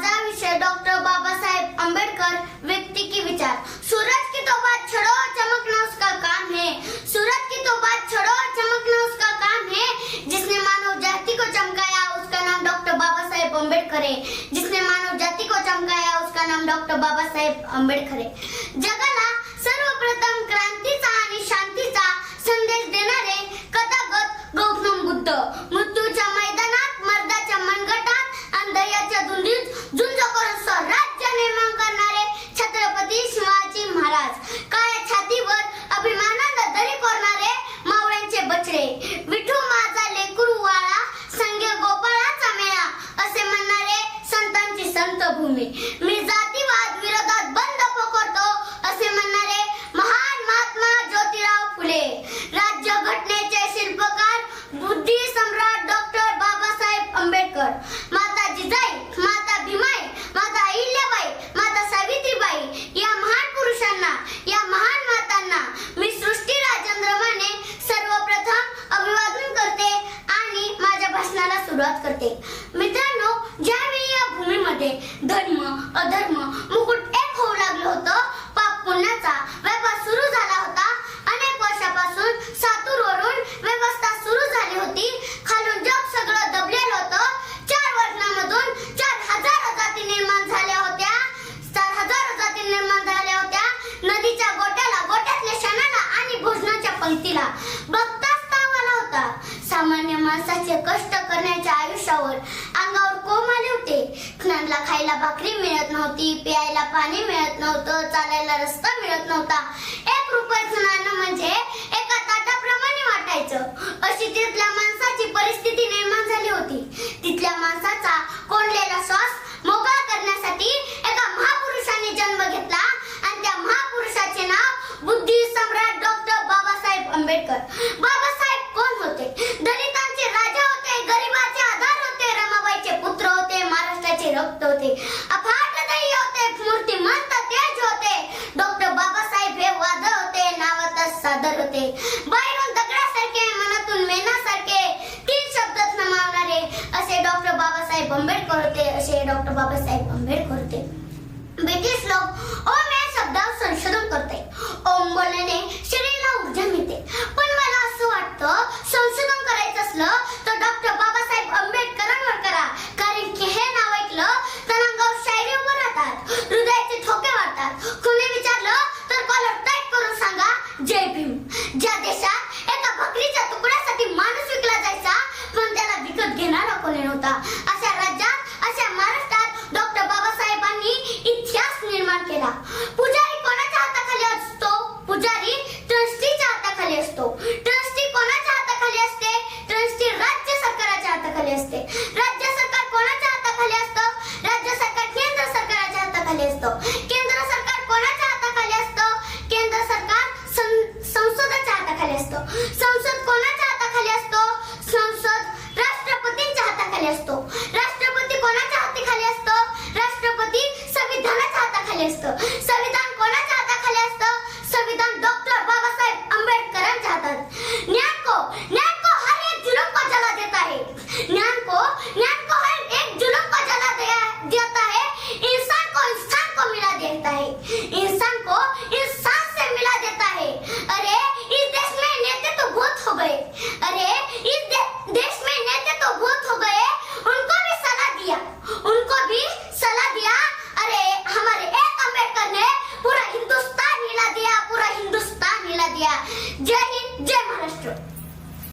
माझा विषय, डॉक्टर बाबासाहेब अंबेडकर व्यक्ति की विचार। सूरज की तो बात छोड़ो चमकना उसका काम है। सूरज की तो बात छोड़ो चमकना उसका काम है। जिसने मानव जाति को चमकाया, उसका नाम डॉक्टर बाबा साहेब अंबेडकर है। जिसने मानव जाति को चमकाया, उसका नाम डॉक्टर बाबा साहेब अंबेडकर है। जगाला रंगभूमी मी जातीवाद विरोधात बंद पकडतो असे म्हणणारे महान महात्मा ज्योतिराव फुले. राज्य घटनेचे शिल्पकार बुद्धी सम्राट डॉक्टर बाबासाहेब आंबेडकर. माता जिजाई माता भीमाई माता अहिल्याबाई माता सावित्रीबाई या महान पुरुषांना या महान मातांना मी सृष्टी राजेंद्र माने सर्वप्रथम अभिवादन करते आणि माझ्या भाषणाला सुरुवात करते. माणसाचे कष्ट करण्याच्या आयुष्यावर अंगावर कोम आले होते. ज्ञानला खायला भाकरी मिळत नव्हती प्यायला पाणी मिळत नव्हतं चालायला रस्ता मिळत नव्हता. एक रुपयाचं नाणं म्हणजे एका ताटाप्रमाणे वाटायचं. अशी तिथल्या माणसाची परिस्थिती निर्माण झाली होती. तिथल्या माणसाचा कोंडलेला श्वास मोकळा करण्यासाठी एका महापुरुषाने जन्म घेतला आणि त्या महापुरुषाचे नाव बुद्धी सम्राट डॉक्टर बाबासाहेब आंबेडकर बाबासाहेब कोण होते दलितांचे राजा होते गरिबाचे आधार होते रमाबाईचे पुत्र होते व्यक्त होते. अफाट ध्येय होते मूर्तिमंत तेज होते. डॉक्टर बाबासाहेब हे वादळ होते नावातच सादर होते. बाहेरून दगडासारखे मनातून मेनासारखे तीन शब्दात नमावणारे असे डॉक्टर बाबासाहेब आंबेडकर होते असे डॉक्टर बाबासाहेब आंबेडकर होते. ब्रिटिश लोक असतं. केंद्र सरकार कोणाच्या हाताखाली असतं? केंद्र सरकार संसदेच्या संसदाच्या हाताखाली असतं. संसद कोणाच्या हाताखाली असतो? संसद राष्ट्रपतींच्या हाताखाली असतो. राष्ट्रपती कोणाच्या हाताखाली असतो? राष्ट्रपती संविधानाच्या हाताखाली असतं.